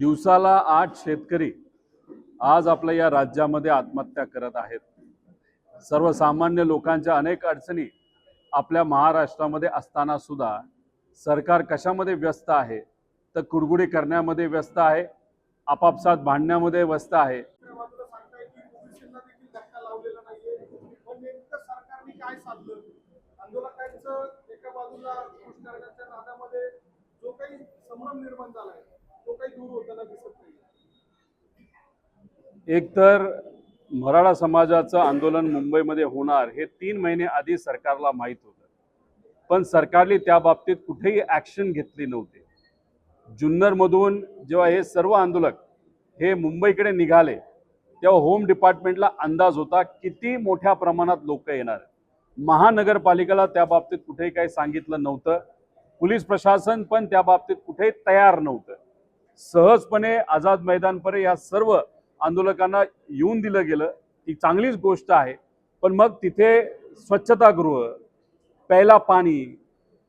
दिवसाला आठ शेतकरी आज आपल्या या राज्यामध्ये आत्महत्या करत आहेत. सर्वसामान्य लोकांच्या अनेक अडचणी आपल्या महाराष्ट्रामध्ये असताना सुद्धा सरकार कशामध्ये व्यस्त आहे? तर कुडगुडी करण्यामध्ये व्यस्त आहे आपापसात भांडण्यामध्ये व्यस्त आहे. आंदोलकांचं एका बाजूला खुश करण्याच्या नादामध्ये जो काही संभ्रम निर्माण झाला आहे एक तर एकतर मराठा समाजाचं आंदोलन मुंबईमध्ये होणार हे तीन महिने आधी सरकारला माहीत होतं. पण सरकारने त्या बाबतीत कुठेही ॲक्शन घेतली नव्हती. जुन्नरमधून जेव्हा हे सर्व आंदोलक हे मुंबईकडे निघाले तेव्हा होम डिपार्टमेंटला अंदाज होता किती मोठ्या प्रमाणात लोक येणार. महानगरपालिकेला त्या बाबतीत कुठेही काही सांगितलं नव्हतं. पोलीस प्रशासन पण त्या बाबतीत कुठेही तयार नव्हतं. सहजपणे आझाद मैदानपर्यंत या सर्व आंदोलकांना येऊन दिलं गेलं. ही चांगलीच गोष्ट आहे. पण मग तिथे स्वच्छतागृह प्यायला पाणी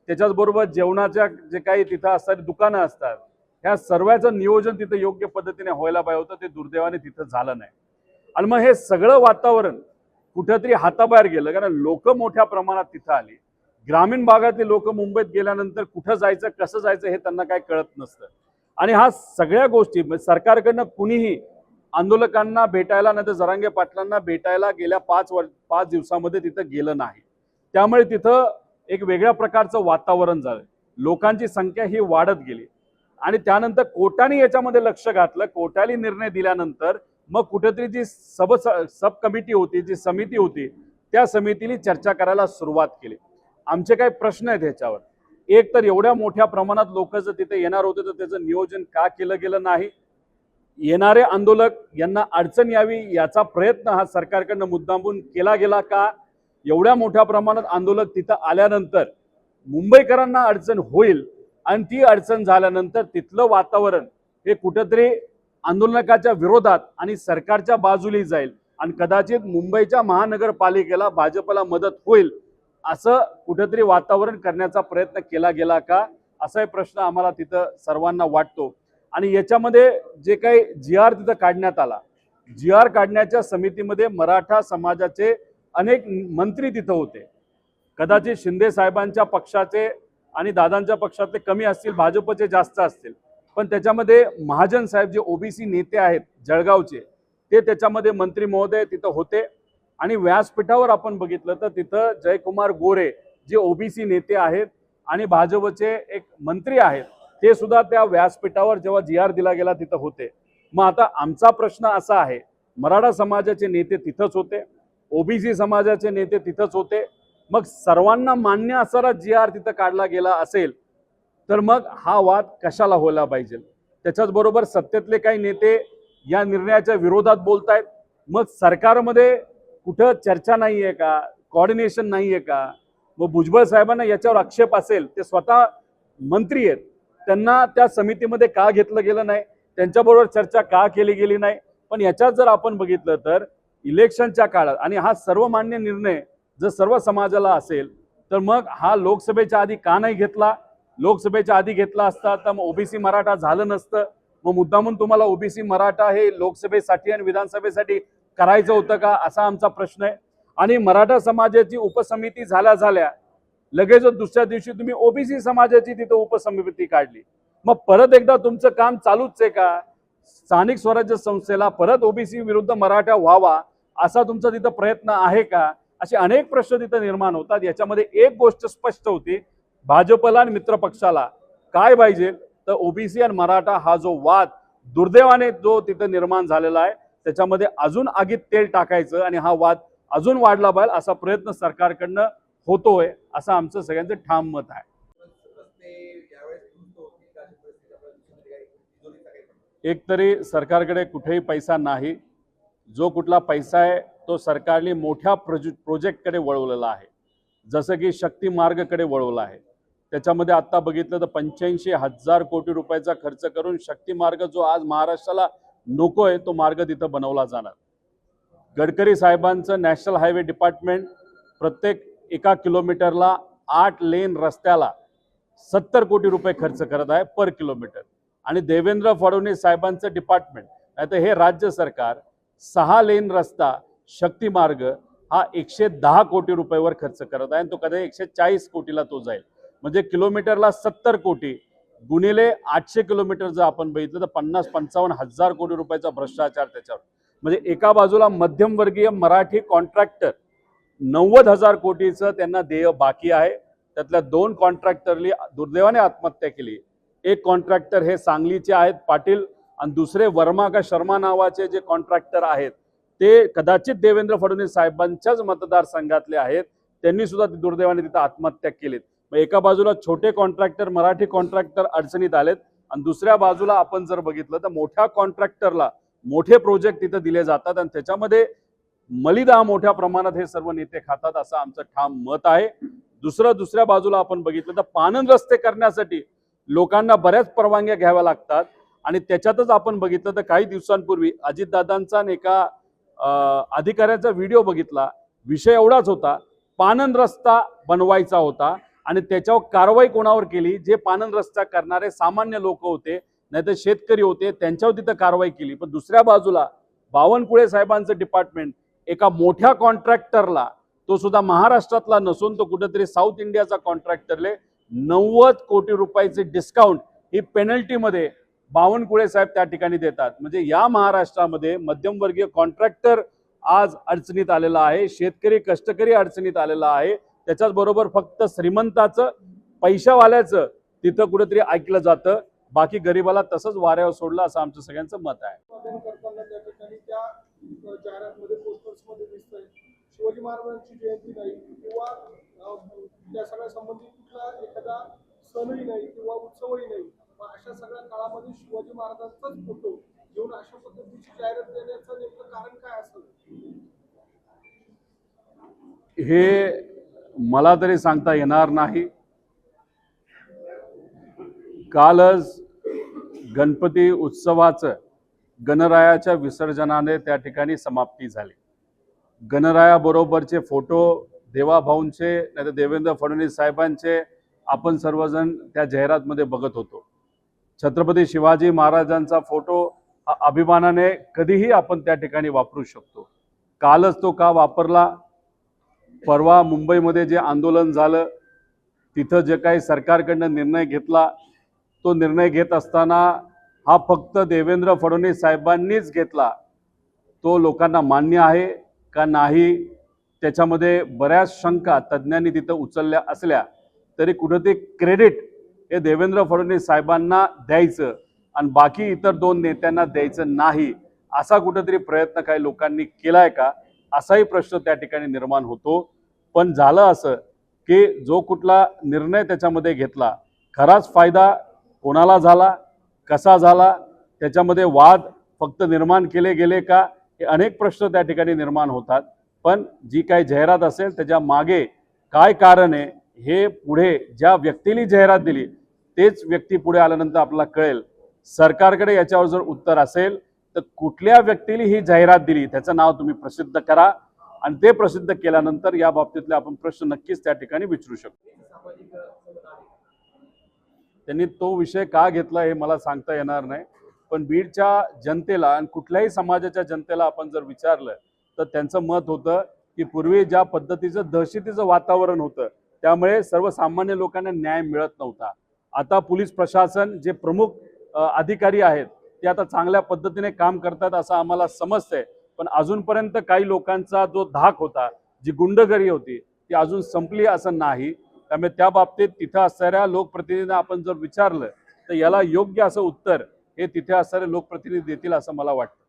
त्याच्याचबरोबर जेवणाच्या जे काही तिथं असतात दुकानं असतात ह्या सर्वांचं नियोजन तिथं योग्य पद्धतीने व्हायला पाहिजे होतं. ते दुर्दैवाने तिथं झालं नाही. आणि मग हे सगळं वातावरण कुठंतरी हाताबाहेर गेलं. कारण लोक मोठ्या प्रमाणात तिथं आली. ग्रामीण भागातले लोक मुंबईत गेल्यानंतर कुठं जायचं कसं जायचं हे त्यांना काय कळत नसतं. आणि हा सगळ्या गोष्टी म्हणजे सरकारकडनं कुणीही आंदोलकांना भेटायला नाही तर जरांगे पाटलांना भेटायला गेल्या पाच वर पाच दिवसामध्ये तिथं गेलं नाही. त्यामुळे तिथं एक वेगळ्या प्रकारचं वातावरण झालं. लोकांची संख्या ही वाढत गेली. आणि त्यानंतर कोर्टाने याच्यामध्ये लक्ष घातलं कोर्टाने निर्णय दिल्यानंतर मग कुठेतरी जी सब सब कमिटी होती जी समिती होती त्या समितीने चर्चा करायला सुरुवात केली. आमचे काही प्रश्न आहेत ह्याच्यावर. एक तर एवढ्या मोठ्या प्रमाणात लोक जर तिथे येणार होते तर त्याचं नियोजन का केलं गेलं नाही? येणारे आंदोलक यांना अडचण यावी याचा प्रयत्न हा सरकारकडनं मुद्दामून केला गेला का? एवढ्या मोठ्या प्रमाणात आंदोलक तिथं आल्यानंतर मुंबईकरांना अडचण होईल आणि ती अडचण झाल्यानंतर तिथलं वातावरण हे कुठंतरी आंदोलकाच्या विरोधात आणि सरकारच्या बाजूली जाईल. आणि कदाचित मुंबईच्या महानगरपालिकेला भाजपला मदत होईल. असं कुठंतरी वातावरण करण्याचा प्रयत्न केला गेला का? असाही प्रश्न आम्हाला तिथं सर्वांना वाटतो. आणि याच्यामध्ये जे काही जी आर तिथं काढण्यात आला. जी आर काढण्याच्या समितीमध्ये मराठा समाजाचे अनेक मंत्री तिथं होते. कदाचित शिंदे साहेबांच्या पक्षाचे आणि दादांच्या पक्षातले कमी असतील भाजपचे जास्त असतील. पण त्याच्यामध्ये महाजन साहेब जे ओबीसी नेते आहेत जळगावचे ते त्याच्यामध्ये मंत्री महोदय तिथं होते. आणि व्यासपीठावर आपण बघितलं तर तिथं जयकुमार गोरे जे ओबीसी नेते आहेत आणि भाजपचे एक मंत्री आहेत ते सुद्धा त्या व्यासपीठावर जेव्हा जी आर दिला गेला तिथं होते. मग आता आमचा प्रश्न असा आहे मराठा समाजाचे नेते तिथंच होते ओबीसी समाजाचे नेते तिथंच होते मग सर्वांना मान्य असणारा जी आर तिथं काढला गेला असेल तर मग हा वाद कशाला व्हायला पाहिजे? त्याच्याच बरोबर सत्तेतले काही नेते या निर्णयाच्या विरोधात बोलत आहेत मग सरकारमध्ये कुठं चर्चा नाहीये का? कॉर्डिनेशन नाहीये का? मग भुजबळ साहेबांना याच्यावर आक्षेप असेल ते स्वतः मंत्री आहेत त्यांना त्या समितीमध्ये का घेतलं गेलं नाही? त्यांच्याबरोबर चर्चा का केली गेली नाही? पण याच्यात जर आपण बघितलं तर इलेक्शनच्या काळात आणि हा सर्वमान्य निर्णय जर सर्व समाजाला असेल तर मग हा लोकसभेच्या आधी का नाही घेतला? लोकसभेच्या आधी घेतला असता तर मग ओबीसी मराठा झालं नसतं. मग मुद्दामून तुम्हाला ओबीसी मराठा हे लोकसभेसाठी आणि विधानसभेसाठी करायचं होतं का असा आमचा प्रश्न आहे. आणि मराठा समाजाची उपसमिती झाल्या झाल्या लगेचच दुसऱ्या दिवशी तुम्ही ओबीसी समाजाची तिथं उपसमिती काढली. मग परत एकदा तुमचं काम चालूच आहे का? स्थानिक स्वराज्य संस्थेला परत ओबीसी विरुद्ध मराठा व्हावा असा तुमचा तिथं प्रयत्न आहे का? असे अनेक प्रश्न तिथं निर्माण होतात. याच्यामध्ये एक गोष्ट स्पष्ट होती. भाजपला आणि मित्र पक्षाला काय पाहिजे? तर ओबीसी आणि मराठा हा जो वाद दुर्दैवाने जो तिथं निर्माण झालेला आहे. त्याच्यामध्ये अजून आगीत तेल टाकायचं आणि हा वाद अजून वाढला पाहिजे असा प्रयत्न सरकारकडनं होतोय असं आमचं सगळ्यांचं ठाम मत आहे. एक तरी एकतरी सरकारकडे कुठेही पैसा नाही. जो कुठला पैसा आहे तो सरकारने मोठ्या प्रोज प्रोजेक्टकडे वळवलेला आहे. जसं की शक्ती मार्गकडे वळवला आहे. त्याच्यामध्ये आत्ता बघितलं तर पंच्याऐंशी हजार कोटी रुपयाचा खर्च करून शक्ती मार्ग जो आज महाराष्ट्राला नको आहे तो मार्ग तिथं बनवला जाणार. गडकरी साहेबांचं नॅशनल हायवे डिपार्टमेंट प्रत्येक एका किलोमीटरला आठ लेन रस्त्याला सत्तर कोटी रुपये खर्च करत आहे पर किलोमीटर. आणि देवेंद्र फडणवीस साहेबांचं डिपार्टमेंट नाही तर हे राज्य सरकार सहा लेन रस्ता शक्ती मार्ग हा एकशे दहा कोटी रुपयावर खर्च करत आहे आणि तो कदाचित एकशे चाळीस कोटीला तो जाईल. म्हणजे किलोमीटरला सत्तर कोटी गुणिले आठशे किलोमीटर जर आपण बघितलं तर पन्नास पंचावन्न हजार कोटी रुपयाचा भ्रष्टाचार त्याच्यावर. म्हणजे एका बाजूला मध्यमवर्गीय मराठी कॉन्ट्रॅक्टर नव्वद हजार कोटीचं त्यांना देय बाकी आहे. त्यातल्या दोन कॉन्ट्रॅक्टरली दुर्दैवाने आत्महत्या केली. एक कॉन्ट्रॅक्टर हे सांगलीचे आहेत पाटील आणि दुसरे वर्मा का शर्मा नावाचे जे कॉन्ट्रॅक्टर आहेत ते कदाचित देवेंद्र फडणवीस साहेबांच्याच मतदारसंघातले आहेत. त्यांनी सुद्धा दुर्दैवाने तिथं आत्महत्या केलीत. मग एका बाजूला छोटे कॉन्ट्रॅक्टर मराठी कॉन्ट्रॅक्टर अडचणीत आलेत. आणि दुसऱ्या बाजूला आपण जर बघितलं तर मोठ्या कॉन्ट्रॅक्टरला मोठे प्रोजेक्ट तिथं दिले जातात. आणि त्याच्यामध्ये मलिदा मोठ्या प्रमाणात हे सर्व नेते खातात असं आमचं ठाम मत आहे. दुसरं दुसऱ्या बाजूला आपण बघितलं तर पानन रस्ते करण्यासाठी लोकांना बऱ्याच परवानग्या घ्याव्या लागतात. आणि त्याच्यातच आपण बघितलं तर काही दिवसांपूर्वी अजितदादांचा एका अधिकाऱ्याचा व्हिडिओ बघितला. विषय एवढाच होता. पानन रस्ता बनवायचा होता. आणि त्याच्यावर कारवाई कोणावर केली? जे पानन रस्ता करणारे सामान्य लोक होते नाहीतर शेतकरी होते त्यांच्यावर तिथं कारवाई केली. पण दुसऱ्या बाजूला बावनकुळे साहेबांचं डिपार्टमेंट एका मोठ्या कॉन्ट्रॅक्टरला तो सुद्धा महाराष्ट्रातला नसून तो कुठेतरी साऊथ इंडियाचा कॉन्ट्रॅक्टरले नव्वद कोटी रुपयाचे डिस्काउंट ही पेनल्टीमध्ये बावनकुळे साहेब त्या ठिकाणी देतात. म्हणजे या महाराष्ट्रामध्ये मध्यमवर्गीय कॉन्ट्रॅक्टर आज अडचणीत आलेला आहे शेतकरी कष्टकरी अडचणीत आलेला आहे. त्याच्याच बरोबर फक्त श्रीमंताचं पैशावाल्याचं तिथं कुठेतरी ऐकलं जातं. बाकी गरिबाला तसंच वाऱ्यावर सोडलं असं आमचं सगळ्यांचं मत आहे. त्या ठिकाणी त्या पोस्टर्समध्ये दिसतंय शिवाजी महाराजांची जयंती नाही किंवा सगळ्या संबंधित एखादा सणही नाही किंवा उत्सवही नाही अशा सगळ्या काळामध्ये शिवाजी महाराजांचाच फोटो घेऊन अशा पद्धतीची जाहिरात देण्याचं नेमकं कारण काय असतं हे मला तरी सांगता येणार नाही. कालच गणपती उत्सवाचं गणरायाच्या विसर्जनाने त्या ठिकाणी समाप्ती झाली. गणरायाबरोबरचे फोटो देवाभाऊंचे नाही तर देवेंद्र फडणवीस साहेबांचे आपण सर्वजण त्या जाहिरातमध्ये बघत होतो. छत्रपती शिवाजी महाराजांचा फोटो हा अभिमानाने कधीही आपण त्या ठिकाणी वापरू शकतो. कालच तो का वापरला? परवा मुंबईमध्ये जे आंदोलन झालं तिथं जे काही सरकारकडनं निर्णय घेतला तो निर्णय घेत असताना हा फक्त देवेंद्र फडणवीस साहेबांनीच घेतला. तो लोकांना मान्य आहे का नाही त्याच्यामध्ये बऱ्याच शंका तज्ज्ञांनी तिथं उचलल्या असल्या तरी कुठंतरी क्रेडिट हे देवेंद्र फडणवीस साहेबांना द्यायचं आणि बाकी इतर दोन नेत्यांना द्यायचं नाही असा कुठंतरी प्रयत्न काही लोकांनी केलाय का? असाही प्रश्न त्या ठिकाणी निर्माण होतो. पण झालं असं की जो कुठला निर्णय त्याच्यामध्ये घेतला खराच फायदा कोणाला झाला कसा झाला त्याच्यामध्ये वाद फक्त निर्माण केले गेले का हे अनेक प्रश्न त्या ठिकाणी निर्माण होतात. पण जी काही जाहिरात असेल त्याच्यामागे काय कारण आहे हे पुढे ज्या व्यक्तीने जाहिरात दिली तेच व्यक्ती पुढे आल्यानंतर आपल्याला कळेल. सरकारकडे याच्यावर जर उत्तर असेल तर कुठल्या व्यक्तीने ही जाहिरात दिली त्याचं नाव तुम्ही प्रसिद्ध करा. आणि ते प्रसिद्ध केल्यानंतर या बाबतीतले आपण प्रश्न नक्कीच त्या ठिकाणी विचारू शकतो. त्यांनी तो विषय का घेतला हे मला सांगता येणार नाही. पण बीडच्या जनतेला आणि कुठल्याही समाजाच्या जनतेला आपण जर विचारलं तर त्यांचं मत होतं की पूर्वी ज्या पद्धतीचं दहशतीचं वातावरण होतं त्यामुळे सर्वसामान्य लोकांना न्याय मिळत नव्हता. आता पोलीस प्रशासन जे प्रमुख अधिकारी आहेत ते आता चांगल्या पद्धतीने काम करतात असं आम्हाला समजतंय. पण अजूनपर्यंत काही लोकांचा जो धाक होता जी गुंडगिरी होती ती अजून संपली असं नाही. त्यामुळे त्या बाबतीत तिथं असणाऱ्या लोकप्रतिनिधींना आपण जर विचारलं तर याला योग्य असं उत्तर हे तिथे असणारे लोकप्रतिनिधी देतील असं मला वाटतं.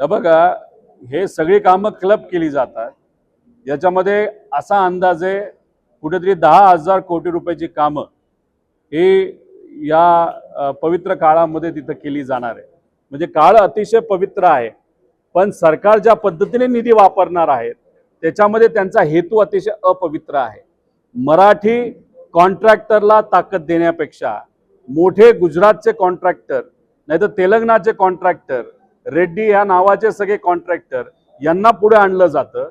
बघा हे सगळी कामं क्लब केली जातात. याच्यामध्ये असा अंदाज आहे कुठेतरी दहा हजार कोटी रुपयाची कामं हे या पवित्र काळामध्ये तिथं केली जाणार आहे. म्हणजे काळ अतिशय पवित्र आहे. पण सरकार ज्या पद्धतीने निधी वापरणार आहेत त्याच्यामध्ये त्यांचा हेतू अतिशय अपवित्र आहे. मराठी कॉन्ट्रॅक्टरला ताकद देण्यापेक्षा मोठे गुजरातचे कॉन्ट्रॅक्टर नाही तर तेलंगणाचे कॉन्ट्रॅक्टर रेड्डी या नावाचे सगळे कॉन्ट्रॅक्टर यांना पुढे आणलं जातं.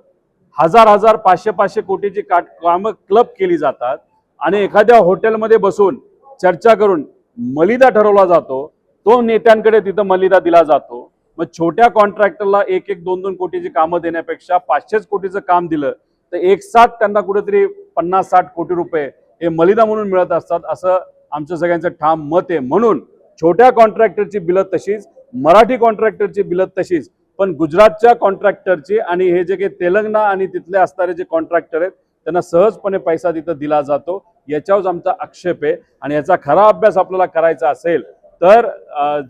हजार हजार पाचशे पाचशे कोटीची का कामं क्लब केली जातात आणि एखाद्या हॉटेलमध्ये बसून चर्चा करून मलिदा ठरवला जातो. तो नेत्यांकडे तिथं मलिदा दिला जातो. मग छोट्या कॉन्ट्रॅक्टरला एक एक दोन दोन कोटीची कामं देण्यापेक्षा पाचशेच कोटीचं काम दिलं तर एक साथ त्यांना कुठेतरी पन्नास साठ कोटी रुपये हे मलिदा म्हणून मिळत असतात असं आमचं सगळ्यांचं ठाम मत आहे. म्हणून छोट्या कॉन्ट्रॅक्टरची बिलं तशीच मराठी कॉन्ट्रॅक्टरची बिलं तशीच पण गुजरातच्या कॉन्ट्रॅक्टरची आणि हे जे काही तेलंगणा आणि तिथले असणारे जे कॉन्ट्रॅक्टर आहेत त्यांना सहजपणे पैसा तिथं दिला जातो. याच्यावर आमचा आक्षेप आहे आणि याचा खरा अभ्यास आपल्याला करायचा असेल तर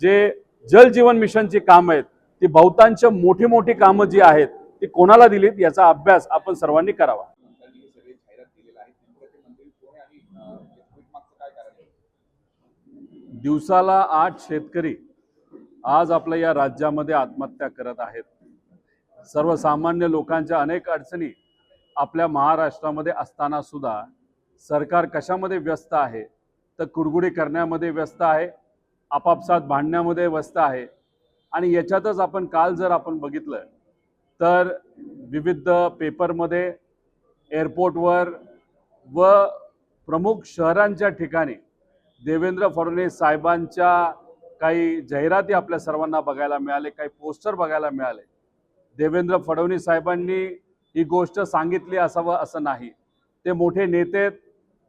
जे जल जीवन मिशनची कामं आहेत ती बहुतांश मोठी मोठी कामं जी आहेत ती कोणाला दिलीत याचा अभ्यास आपण सर्वांनी करावा. दिवसाला आठ शेतकरी आज आपल्या या राज्यामध्ये आत्महत्या करत आहेत. सर्वसामान्य लोकांच्या अनेक अडचणी आपल्या महाराष्ट्रामध्ये असताना सुद्धा सरकार कशामध्ये व्यस्त आहे? तर कुडगुडी करण्यामध्ये व्यस्त आहे आपापसात भांडण्यामध्ये व्यस्त आहे. आणि याच्यातच आपण काल जर आपण बघितलं तर विविध पेपरमध्ये एअरपोर्टवर व प्रमुख शहरांच्या ठिकाणी देवेंद्र फडणवीस साहेबांच्या काही जाहिराती आपल्या सर्वांना बघायला मिळाले काही पोस्टर बघायला मिळाले. देवेंद्र फडणवीस साहेबांनी ही गोष्ट सांगितली असावं असं नाही. ते मोठे नेते आहेत.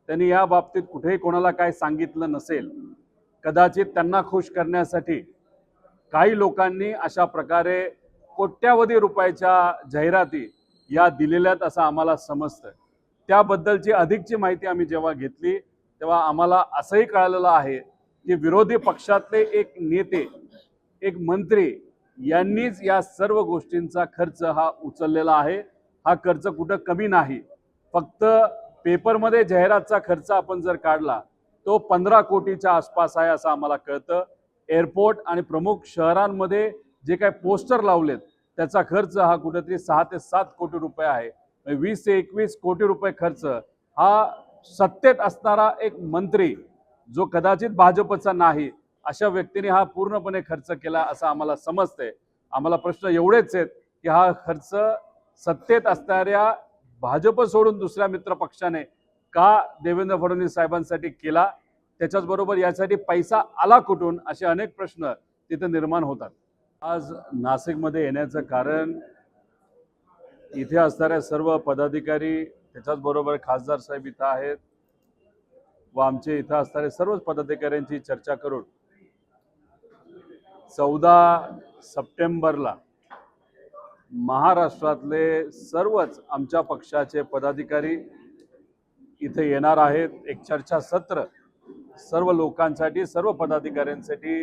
त्यांनी या बाबतीत कुठेही कोणाला काय सांगितलं नसेल. कदाचित त्यांना खुश करण्यासाठी काही लोकांनी अशा प्रकारे कोट्यावधी रुपयाच्या जाहिराती या दिलेल्यात असं आम्हाला समजतं त्याबद्दलची अधिकची माहिती आम्ही जेव्हा घेतली तेव्हा आम्हाला असंही कळलेलं आहे की विरोधी पक्षातले एक नेते एक मंत्री यांनीच या सर्व गोष्टींचा खर्च हा उचललेला आहे. हा खर्च कुठं कमी नाही. फक्त पेपरमध्ये जाहिरातचा खर्च आपण जर काढला तो पंधरा कोटीच्या आसपास आहे असं आम्हाला कळतं. एअरपोर्ट आणि प्रमुख शहरांमध्ये जे काही पोस्टर लावलेत त्याचा खर्च हा कुठेतरी सहा ते सात कोटी रुपये आहे. म्हणजे वीस ते एकवीस कोटी रुपये खर्च हा सत्तेत असणारा एक मंत्री जो कदाचित भाजपचा नाही अशा व्यक्तीने हा पूर्णपणे खर्च केला असं आम्हाला समजतंय. आम्हाला प्रश्न एवढेच आहेत की हा खर्च सत्तेत असणाऱ्या भाजप सोडून दुसऱ्या मित्र पक्षाने का देवेंद्र फडणवीस साहेबांसाठी केला? त्याच्याचबरोबर यासाठी पैसा आला कुठून? असे अनेक प्रश्न तिथं निर्माण होतात. आज नाशिकमध्ये येण्याचं कारण इथे असणाऱ्या सर्व पदाधिकारी त्याच्याचबरोबर खासदार साहेब इथं आहेत. व आमचे इथं असणारे सर्वच पदाधिकाऱ्यांची चर्चा करून चौदा सप्टेंबरला महाराष्ट्रातले सर्वच आमच्या पक्षाचे पदाधिकारी इथे येणार आहेत. एक चर्चा सत्र सर्व लोकांसाठी सर्व पदाधिकाऱ्यांसाठी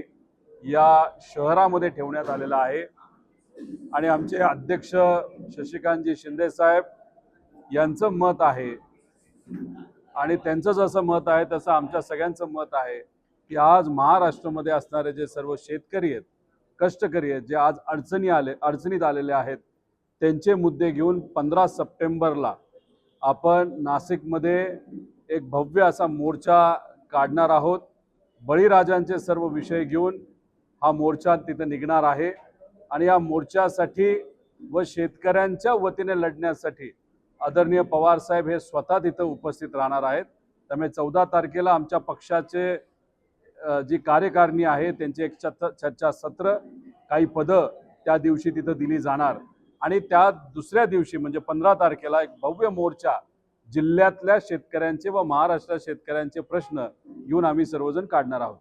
या शहरामध्ये ठेवण्यात आलेलं आहे. आणि आमचे अध्यक्ष शशिकांतजी शिंदे साहेब यांचं मत आहे आणि त्यांचं जसं मत आहे तसं आमच्या सगळ्यांचं मत आहे की आज महाराष्ट्रामध्ये असणारे जे सर्व शेतकरी आहेत कष्टकरी आहेत जे आज अडचणी आले अडचणीत आलेले आहेत त्यांचे मुद्दे घेऊन पंधरा सप्टेंबरला आपण नाशिकमध्ये एक भव्य असा मोर्चा काढणार आहोत. बळीराजांचे सर्व विषय घेऊन हा मोर्चा तिथं निघणार आहे. आणि या मोर्चासाठी व शेतकऱ्यांच्या वतीने लढण्यासाठी आदरणीय पवार साहेब हे स्वतः तिथं उपस्थित राहणार आहेत. त्यामुळे चौदा तारखेला आमच्या पक्षाचे जी कार्यकारिणी आहे त्यांचे एक चर्चा चर्चा सत्र काही पदं त्या दिवशी तिथं दिली जाणार. आणि त्या दुसऱ्या दिवशी म्हणजे पंधरा तारखेला एक भव्य मोर्चा जिल्ह्यातल्या शेतकऱ्यांचे व महाराष्ट्रात शेतकऱ्यांचे प्रश्न घेऊन आम्ही सर्वजण काढणार आहोत.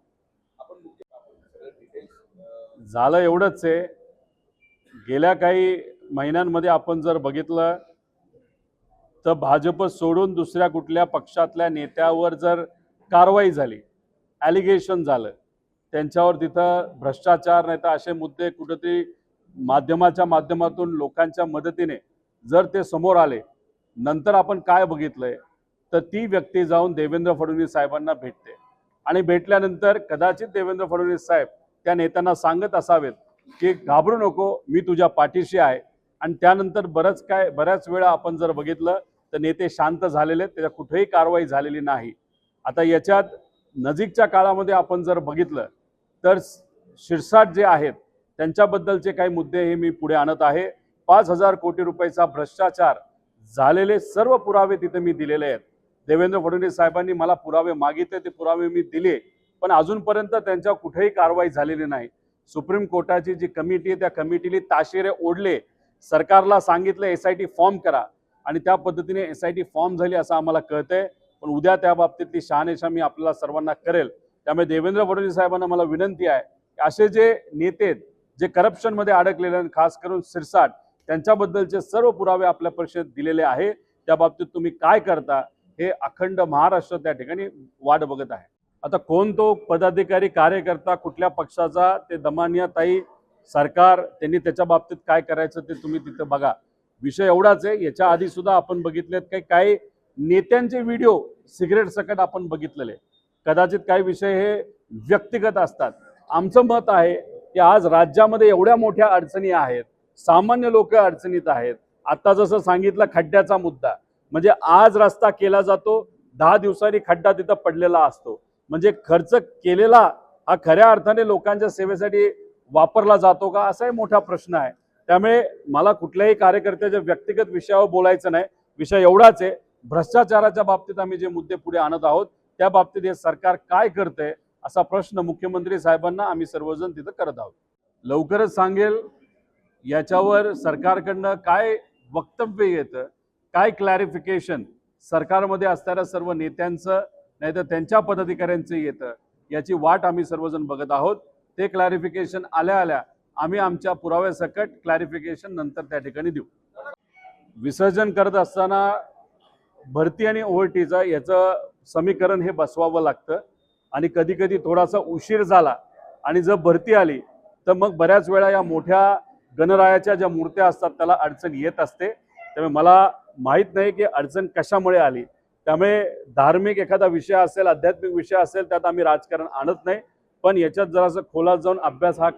झालं एवढंच आहे. गेल्या काही महिन्यांमध्ये आपण जर बघितलं तर भाजप सोडून दुसऱ्या कुठल्या पक्षातल्या नेत्यावर जर कारवाई झाली ॲलिगेशन झालं त्यांच्यावर तिथं भ्रष्टाचार नाही तर असे मुद्दे कुठेतरी माध्यमाच्या माध्यमातून लोकांच्या मदतीने जर ते समोर आले नंतर आपण काय बघितलंय तर ती व्यक्ती जाऊन देवेंद्र फडणवीस साहेबांना भेटते. आणि भेटल्यानंतर कदाचित देवेंद्र फडणवीस साहेब त्या नेत्यांना सांगत असावेत की घाबरू नको मी तुझ्या पाठीशी आहे. आणि त्यानंतर बरंच काय बऱ्याच वेळा आपण जर बघितलं तर नेते शांत झालेले आहेत, त्याच्या कुठेही कारवाई झालेली नाही. आता याच्यात नजीकच्या काळामध्ये आपण जर बघितलं तर शिरसाट जे आहेत त्यांच्याबद्दलचे काही मुद्दे हे मी पुढे आणत आहे. पाच हजार कोटी रुपयाचा भ्रष्टाचार झालेले सर्व पुरावे तिथे मी दिलेले आहेत. देवेंद्र फडणवीस साहेबांनी मला पुरावे मागितले ते पुरावे मी दिले पण अजूनपर्यंत त्यांच्यावर कुठेही कारवाई झालेली नाही. सुप्रीम कोर्टाची जी कमिटी आहे त्या कमिटीने ताशेरे ओढले. सरकारला सांगितलं एस आय टी फॉर्म करा. आणि त्या पद्धतीने एस आय टी फॉर्म झाली असं आम्हाला कळतंय. पण उद्या त्या बाबतीतली शहानिशा मी आपल्याला सर्वांना करेल. त्यामुळे देवेंद्र फडणवीस साहेबांना मला विनंती आहे की असे जे नेते आहेत, जे करप्शनमध्ये अडकलेले आहेत, खास करून सिरसाट त्यांच्याबद्दलचे सर्व पुरावे आपल्या परिषदेत दिलेले आहे. त्या बाबतीत तुम्ही काय करता हे अखंड महाराष्ट्र त्या ठिकाणी वाट बघत आहे. आता कोण तो पदाधिकारी कार्यकर्ता कुठल्या पक्षाचा ते दमानिया ताई सरकार त्यांनी त्याच्या बाबतीत काय करायचं ते तुम्ही तिथं बघा. विषय एवढाच आहे. याच्या आधी सुद्धा आपण बघितलेत काही काही नेत्यांचे व्हिडिओ सिगरेट सकट आपण बघितलेले. कदाचित काही विषय हे व्यक्तिगत असतात. आमचं मत आहे की आज राज्यामध्ये एवढ्या मोठ्या अडचणी आहेत सामान्य लोक अडचणीत आहेत. आता जसं सांगितलं खड्ड्याचा मुद्दा म्हणजे आज रस्ता केला जातो दहा दिवसांनी खड्डा तिथं पडलेला असतो. म्हणजे खर्च केलेला हा खऱ्या अर्थाने लोकांच्या सेवेसाठी वापरला जातो का? असाही मोठा प्रश्न आहे. त्यामुळे मला कुठल्याही कार्यकर्त्याच्या व्यक्तिगत विषयावर बोलायचं नाही विषय एवढाच आहे भ्रष्टाचाराच्या बाबतीत आम्ही जे मुद्दे पुढे आणत आहोत त्या बाबतीत हे सरकार काय करतंय असा प्रश्न मुख्यमंत्री साहेबांना आम्ही सर्वजण तिथं करत आहोत. लवकरच सांगेल याच्यावर सरकारकडनं काय वक्तव्य येतं काय क्लॅरिफिकेशन सरकारमध्ये असणाऱ्या सर्व नेत्यांचं नाहीतर त्यांच्या पदाधिकाऱ्यांचं येतं याची वाट आम्ही सर्वजण बघत आहोत. ते क्लॅरिफिकेशन आल्या आल्या आम्ही आमच्या पुराव्यासकट क्लॅरिफिकेशन नंतर त्या ठिकाणी देऊ. विसर्जन करत असताना भरती आणि ओव्हरटीचा याचं समीकरण हे बसवावं लागतं. आणि कधी कधी थोडासा उशीर झाला आणि जर भरती आली तर मग बऱ्याच वेळा या मोठ्या गणरायाच्या ज्या मूर्त्या असतात त्याला अडचण येत असते. त्यामुळे मला माहीत नाही की अडचण कशामुळे आली. त्यामुळे धार्मिक एखादा विषय असेल आध्यात्मिक विषय असेल त्यात आम्ही राजकारण आणत नाही. पण याच्यात जरासं खोलात जाऊन अभ्यास हा